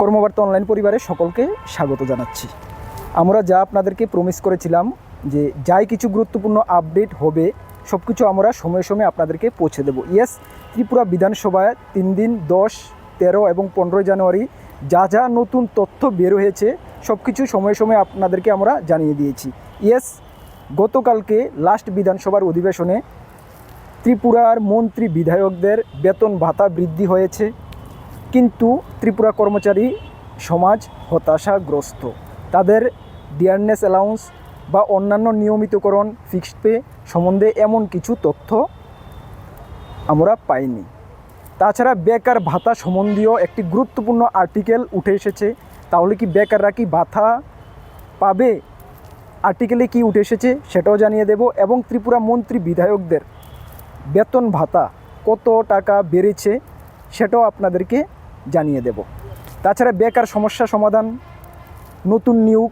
কর্মবার্তা online পরিবারে সকলকে স্বাগত জানাচ্ছি। আমরা যা আপনাদেরকে প্রমিস করেছিলাম যে যাই কিছু গুরুত্বপূর্ণ আপডেট হবে সব কিছু আমরা সময়ে সময়ে আপনাদেরকে পৌঁছে দেবো। ইয়েস ত্রিপুরা বিধানসভায় তিন দিন দশ, তেরো এবং পনেরোই জানুয়ারি যা যা নতুন তথ্য বের হয়েছে সব কিছু সময়ে সময়ে আপনাদেরকে আমরা জানিয়ে দিয়েছি। ইয়েস গতকালকে লাস্ট বিধানসভার অধিবেশনে ত্রিপুরার মন্ত্রী বিধায়কদের বেতন ভাতা বৃদ্ধি হয়েছে। কিন্তু ত্রিপুরা কর্মচারী সমাজ হতাশাগ্রস্ত। তাদের ডিয়ারনেস অ্যালাউন্স বা অন্যান্য নিয়মিতকরণ ফিক্সড পে সম্বন্ধে এমন কিছু তথ্য আমরা পাইনি। তাছাড়া বেকার ভাতা সম্বন্ধীয় একটি গুরুত্বপূর্ণ আর্টিকেল উঠে এসেছে। তাহলে কি বেকাররা কি ভাতা পাবে? আর্টিকেলে কি উঠে এসেছে সেটাও জানিয়ে দেব এবং ত্রিপুরা মন্ত্রী বিধায়কদের বেতন ভাতা কত টাকা বেড়েছে সেটাও আপনাদেরকে জানিয়ে দেব। তাছাড়া বেকার সমস্যা সমাধান, নতুন নিয়োগ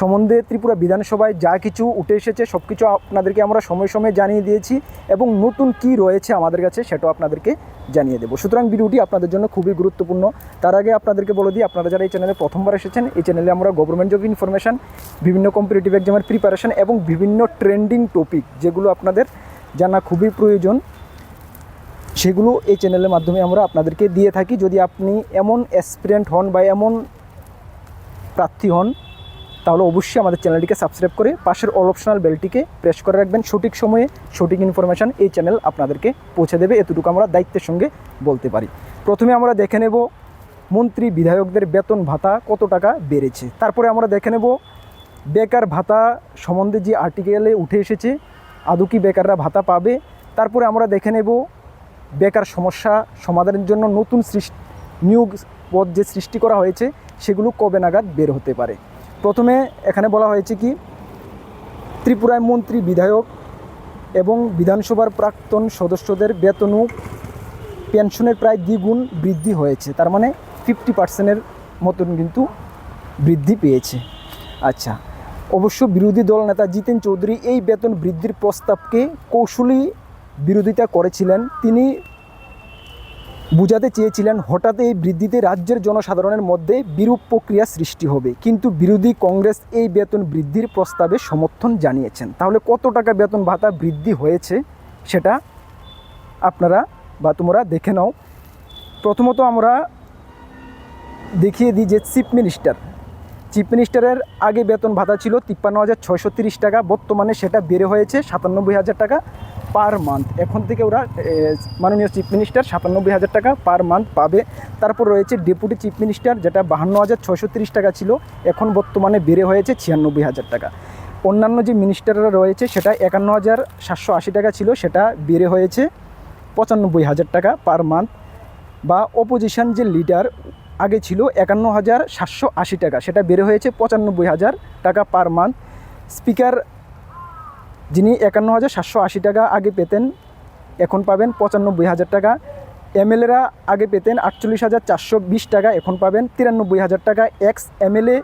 সম্বন্ধে ত্রিপুরা বিধানসভায় যা কিছু উঠে এসেছে সব কিছু আপনাদেরকে আমরা সময় সময় জানিয়ে দিয়েছি এবং নতুন কি রয়েছে আমাদের কাছে সেটাও আপনাদেরকে জানিয়ে দেবো। সুতরাং ভিডিওটি আপনাদের জন্য খুবই গুরুত্বপূর্ণ। তার আগে আপনাদেরকে বলে দিই, আপনারা যারা এই চ্যানেলে প্রথমবার এসেছেন, এই চ্যানেলে আমরা গভর্নমেন্ট জব ইনফরমেশান বিভিন্ন কম্পিটিটিভ এক্সামের প্রিপারেশন এবং বিভিন্ন ট্রেন্ডিং টপিক যেগুলো আপনাদের জানা খুবই প্রয়োজন সেগুলো এই চ্যানেলের মাধ্যমে আমরা আপনাদেরকে দিয়ে থাকি। যদি আপনি এমন অ্যাসপিরেন্ট হন বা এমন প্রার্থী হন, তাহলে অবশ্যই আমাদের চ্যানেলটিকে সাবস্ক্রাইব করে পাশের অল অপশনাল বেলটিকে প্রেস করে রাখবেন। সঠিক সময়ে সঠিক ইনফরমেশান এই চ্যানেল আপনাদেরকে পৌঁছে দেবে। এতটুকু আমরা দায়িত্বের সঙ্গে বলতে পারি। প্রথমে আমরা দেখে নেব মন্ত্রী বিধায়কদের বেতন ভাতা কত টাকা বেড়েছে। তারপরে আমরা দেখে নেব বেকার ভাতা সম্বন্ধে যে আর্টিকেলে উঠে এসেছে, আদৌ কি বেকাররা ভাতা পাবে? তারপরে আমরা দেখে নেব বেকার সমস্যা সমাধানের জন্য নতুন সৃষ্টি, নিয়োগ পদ যে সৃষ্টি করা হয়েছে, সেগুলো কবে নাগাদ বের হতে পারে? প্রথমে এখানে বলা হয়েছে কি, ত্রিপুরায় মন্ত্রী, বিধায়ক এবং বিধানসভার প্রাক্তন সদস্যদের বেতন ও পেনশনের প্রায় দ্বিগুণ বৃদ্ধি হয়েছে। তার মানে ফিফটি পার্সেন্টের মতন কিন্তু বৃদ্ধি পেয়েছে। আচ্ছা অবশ্য বিরোধী দল নেতা জিতেন চৌধুরী এই বেতন বৃদ্ধির প্রস্তাবকে কৌশলী বিরোধিতা করেছিলেন। তিনি বুঝাতে চেয়েছিলেন, হঠাৎ এই বৃদ্ধিতে রাজ্যের জনসাধারণের মধ্যে বিরূপ প্রক্রিয়া সৃষ্টি হবে। কিন্তু বিরোধী কংগ্রেস এই বেতন বৃদ্ধির প্রস্তাবে সমর্থন জানিয়েছেন। তাহলে কত টাকা বেতন ভাতা বৃদ্ধি হয়েছে সেটা আপনারা বা তোমরা দেখে নাও। প্রথমত আমরা দেখিয়ে দিই যে চিফ মিনিস্টার, চিফ মিনিস্টারের আগে বেতন ভাতা ছিল তিপ্পান্ন হাজার ছয়শো তিরিশ টাকা, বর্তমানে সেটা বেড়ে হয়েছে সাতানব্বই হাজার টাকা। Per month. এখন থেকে ওরা মাননীয় চিফ মিনিস্টার সাতানব্বই হাজার টাকা পার মান্থ পাবে। তারপর রয়েছে ডেপুটি চিফ মিনিস্টার, যেটা বাহান্ন হাজার ছয়শো তিরিশ টাকা ছিল, এখন বর্তমানে বেড়ে হয়েছে ছিয়ানব্বই হাজার টাকা। অন্যান্য যে মিনিস্টাররা রয়েছে, সেটা একান্ন হাজার সাতশো আশি টাকা ছিল, সেটা বেড়ে হয়েছে পঁচানব্বই হাজার টাকা পার মান্থ। বা অপোজিশন যে লিডার আগে ছিল একান্ন হাজার সাতশো আশি টাকা, সেটা বেড়ে হয়েছে পঁচানব্বই হাজার টাকা পার মান্থ। স্পিকার যিনি একান্ন হাজার সাতশো আশি টাকা আগে পেতেন, এখন পাবেন পঁচানব্বই হাজার টাকা। এমএলএরা আগে পেতেন আটচল্লিশ হাজার চারশো বিশ টাকা, এখন পাবেন তিরানব্বই হাজার টাকা। এক্স এমএলএ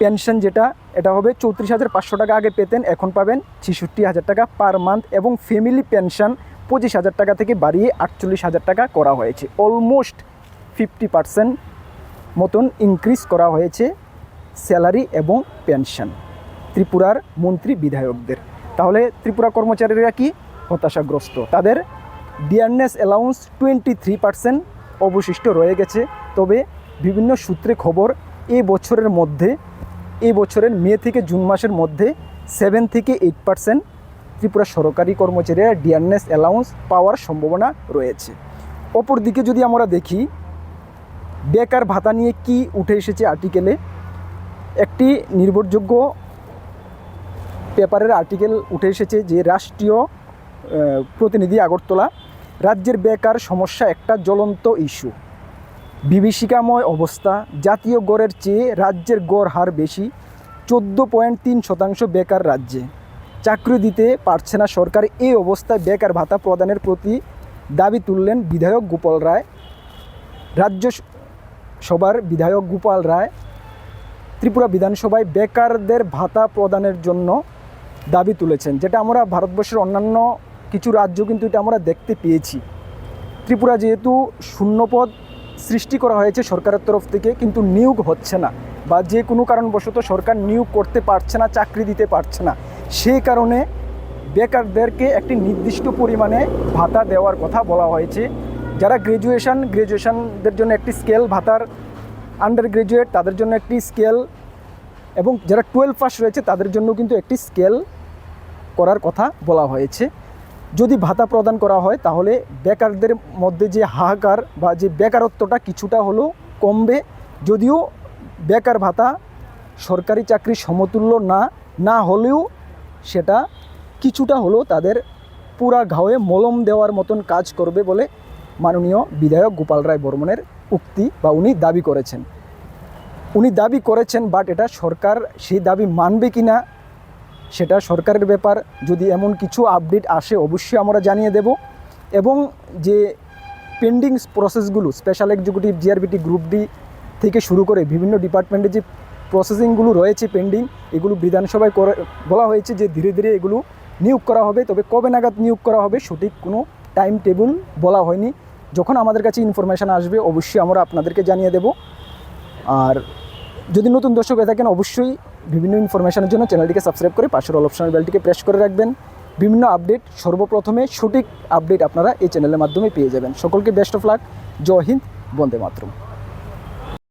পেনশন যেটা, এটা হবে চৌত্রিশ হাজার পাঁচশো টাকা আগে পেতেন, এখন পাবেন ছেষট্টি হাজার টাকা পার মান্থ এবং ফ্যামিলি পেনশন পঁচিশ হাজার টাকা থেকে বাড়িয়ে আটচল্লিশ হাজার টাকা করা হয়েছে। অলমোস্ট ফিফটি পার্সেন্ট মতন ইনক্রিজ করা হয়েছে স্যালারি এবং পেনশন। ত্রিপুরার মন্ত্রী বিধায়কদের। তাহলে ত্রিপুরা কর্মচারীরা কি? হতাশাগ্রস্ত। তাদের dearness allowance twenty three percent অবশিষ্ট রয়ে গেছে। তবে বিভিন্ন সূত্রে খবর এই বছরের মধ্যে এই বছরের মে থেকে জুন মাসের মধ্যে সেভেন থেকে এইট পার্সেন্ট ত্রিপুরা সরকারি কর্মচারীরা ডিয়ারনেস অ্যালাউন্স পাওয়ার সম্ভাবনা রয়েছে। অপরদিকে যদি আমরা দেখি, বেকার ভাতা নিয়ে কি উঠে এসেছে আর্টিকেলে, একটি নির্ভরযোগ্য পেপারের আর্টিকেল উঠে এসেছে যে রাষ্ট্রীয় প্রতিনিধি আগরতলা, রাজ্যের বেকার সমস্যা একটা জ্বলন্ত ইস্যু। বিভীষিকাময় অবস্থা, জাতীয় গড়ের চেয়ে রাজ্যের গড় হার বেশি, চোদ্দ পয়েন্ট তিন শতাংশ বেকার রাজ্যে। চাকরি দিতে পারছে না সরকার এই অবস্থায় বেকার ভাতা প্রদানের প্রতি দাবি তুললেন বিধায়ক গোপাল রায়। রাজ্য সভার বিধায়ক গোপাল রায়, ত্রিপুরা বিধানসভায় বেকারদের ভাতা প্রদানের জন্য দাবি তুলেছেন, যেটা আমরা ভারতবর্ষের অন্যান্য কিছু রাজ্য কিন্তু এটা আমরা দেখতে পেয়েছি। ত্রিপুরা যেহেতু শূন্যপদ সৃষ্টি করা হয়েছে সরকারের তরফ থেকে, কিন্তু নিয়োগ হচ্ছে না বা যে কোনো কারণবশত সরকার নিয়োগ করতে পারছে না, চাকরি দিতে পারছে না। সেই কারণে বেকারদেরকে একটি নির্দিষ্ট পরিমাণে ভাতা দেওয়ার কথা বলা হয়েছে। যারা গ্র্যাজুয়েশন গ্র্যাজুয়েশনদের জন্য একটি স্কেল ভাতার আন্ডার গ্র্যাজুয়েট তাদের জন্য একটি স্কেল এবং যারা টুয়েলভ পাস রয়েছে, তাদের জন্য কিন্তু একটি স্কেল করার কথা বলা হয়েছে। যদি ভাতা প্রদান করা হয়, তাহলে বেকারদের মধ্যে যে হাহাকার বা যে বেকারত্বটা কিছুটা হলেও কমবে। যদিও বেকার ভাতা সরকারি চাকরি সমতুল্য না না হলেও সেটা কিছুটা হলেও তাদের পুরা ঘাওয়ে মলম দেওয়ার মতন কাজ করবে বলে মাননীয় বিধায়ক গোপাল রায় বর্মনের উক্তি বা উনি দাবি করেছেন। উনি দাবি করেছেন, বাট এটা সরকার সেই দাবি মানবে কি না সেটা সরকারের ব্যাপার। যদি এমন কিছু আপডেট আসে, অবশ্যই আমরা জানিয়ে দেব। এবং যে পেন্ডিং প্রসেসগুলো স্পেশাল এক্সিকিউটিভ জিআরবিটি গ্রুপ ডি থেকে শুরু করে বিভিন্ন ডিপার্টমেন্টে যে প্রসেসিংগুলো রয়েছে পেন্ডিং এগুলো বিধানসভায় করে, বলা হয়েছে যে ধীরে ধীরে এগুলো নিয়োগ করা হবে। তবে কবে নাগাদ নিয়োগ করা হবে সঠিক কোনো টাইম টেবিল বলা হয়নি। যখন আমাদের কাছে ইনফরমেশান আসবে, অবশ্যই আমরা আপনাদেরকে জানিয়ে দেব। আর যদি নতুন দর্শক হয়ে থাকেন, অবশ্যই বিভিন্ন ইনফরমেশনের জন্য চ্যানেলটিকে সাবস্ক্রাইব করে পাশের অল অপশনাল বেলটিকে প্রেস করে রাখবেন। বিভিন্ন আপডেট সর্বপ্রথমে সঠিক আপডেট আপনারা এই চ্যানেলের মাধ্যমে পেয়ে যাবেন। সকলকে best of luck Jai Hind, Vande Mataram.